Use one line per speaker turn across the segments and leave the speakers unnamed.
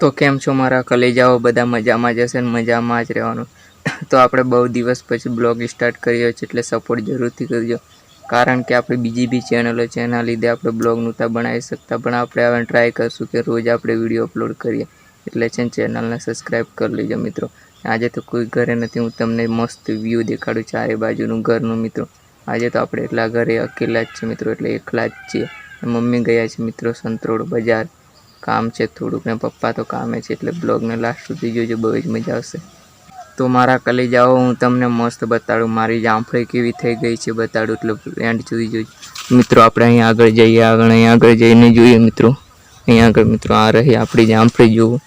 તો કેમ છો મારા કલેજાઓ? બધા મજામાં જશે ને મજામાં જ રહેવાનું. તો આપણે બહુ દિવસ પછી બ્લોગ સ્ટાર્ટ કર્યો છે એટલે સપોર્ટ જરૂરથી કરજો. કારણ કે આપણે બીજી બી ચેનલો છે, એના લીધે આપણે બ્લોગ નહોતા બનાવી શકતા. પણ આપણે હવે ટ્રાય કરશું કે રોજ આપણે વીડિયો અપલોડ કરીએ. એટલે છે ને ચેનલને સબસ્ક્રાઈબ કરી લેજો મિત્રો. આજે તો કોઈ ઘરે નથી, હું તમને મસ્ત વ્યૂ દેખાડું ચારે બાજુનું ઘરનું મિત્રો. આજે તો આપણે એટલા ઘરે અકેલા જ છે મિત્રો, એટલે એકલા જ છીએ. મમ્મી ગયા છે મિત્રો સંતરોડ બજાર. કામ છે, થોડુંક ને પપ્પા તો કામે છે, એટલે બ્લોગને લાસ્ટ સુધી જોજો, બહુ જ મજા આવશે. તો મારા કલેજાઓ હું તમને મસ્ત બતાડું. મારી જામફળી કેવી થઈ ગઈ છે બતાડું, એટલે એન્ડ સુધી જોઈ મિત્રો, આપણે અહીંયા આગળ જઈએ, આગળ અહીંયા આગળ જઈને જોઈએ મિત્રો. અહીંયા આગળ મિત્રો, આ રહી આપણી જામફળી, જુઓ.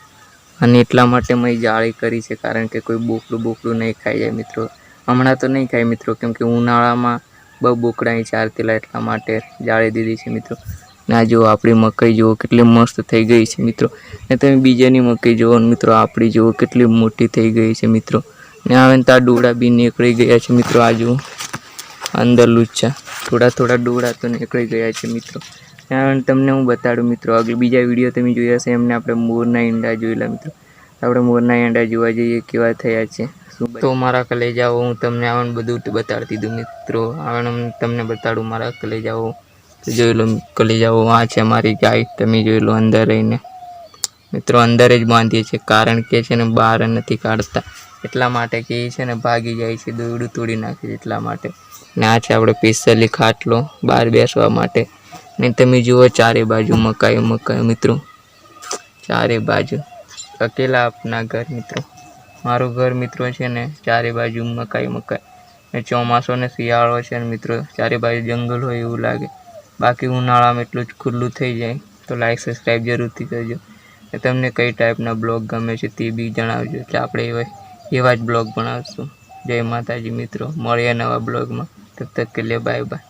અને એટલા માટે મેં જાળી કરી છે, કારણ કે કોઈ બોકડું બોકડું નહીં ખાઈ જાય મિત્રો. હમણાં તો નહીં ખાય મિત્રો, કેમ કે ઉનાળામાં બહુ બોકડા અહીં ચારતીલા એટલા માટે જાળી દીધી છે મિત્રો. ના જુઓ, આપણી મકાઈ જુઓ, કેટલી મસ્ત થઈ ગઈ છે મિત્રો. ને તમે બીજાની મકાઈ જુઓ મિત્રો, આપણી જુઓ, કેટલી મોટી થઈ ગઈ છે મિત્રો. ને આવે ને ત્યાં ડોળા બી નીકળી ગયા છે મિત્રો આ જુઓ. અંદર લૂચા થોડા થોડા ડોળા તો નીકળી ગયા છે મિત્રો. ને આવે તમને હું બતાડું મિત્રો, આગળ બીજા વીડિયો તમે જોયા હશે, એમને આપણે મોરના ઈંડા જોયેલા મિત્રો. આપણે મોરના ઈંડા જોવા જઈએ, કેવા થયા છે તો મારા કલેજાઓ હું તમને આવન બધું બતાડતી દીધું મિત્રો. આવન તમને બતાડું મારા કલેજાઓ. તો જોઈ લો, કલેજાઓ આ છે મારી ગાય, તમે જોઈ લો અંદર રહીને. મિત્રો, અંદર જ બાંધીએ છીએ, કારણ કે છે ને બહાર નથી કાઢતા. એટલા માટે કે છે ને ભાગી જાય છે દોરડું તોડી નાખે છે એટલા માટે. ને આ છે આપણે સ્પેશિયલી ખાટલો બહાર બેસવા માટે. ને તમે જુઓ ચારે બાજુ મકાઈ મકાઈ, મિત્રો. ચારે બાજુ. અકેલા આપના ઘર, મિત્રો. મારું ઘર, મિત્રો, છે ને ચારે બાજુ મકાઈ મકાઈ. ને ચોમાસો ને શિયાળો છે ને, મિત્રો, ચારે બાજુ જંગલ હોય એવું લાગે. બાકી ઉનાળામાં એટલું જ ખુલ્લું થઈ જાય, તો લાઈક સબસ્ક્રાઈબ જરૂરથી કરજો. તમને કઈ ટાઈપના બ્લોગ ગમે છે તે બી જણાવજો એટલે આપણે એવા એવા જ બ્લોગ બનાવશું. જય માતાજી મિત્રો, મળીએ નવા બ્લોગમાં તબ તક કે લે બાય બાય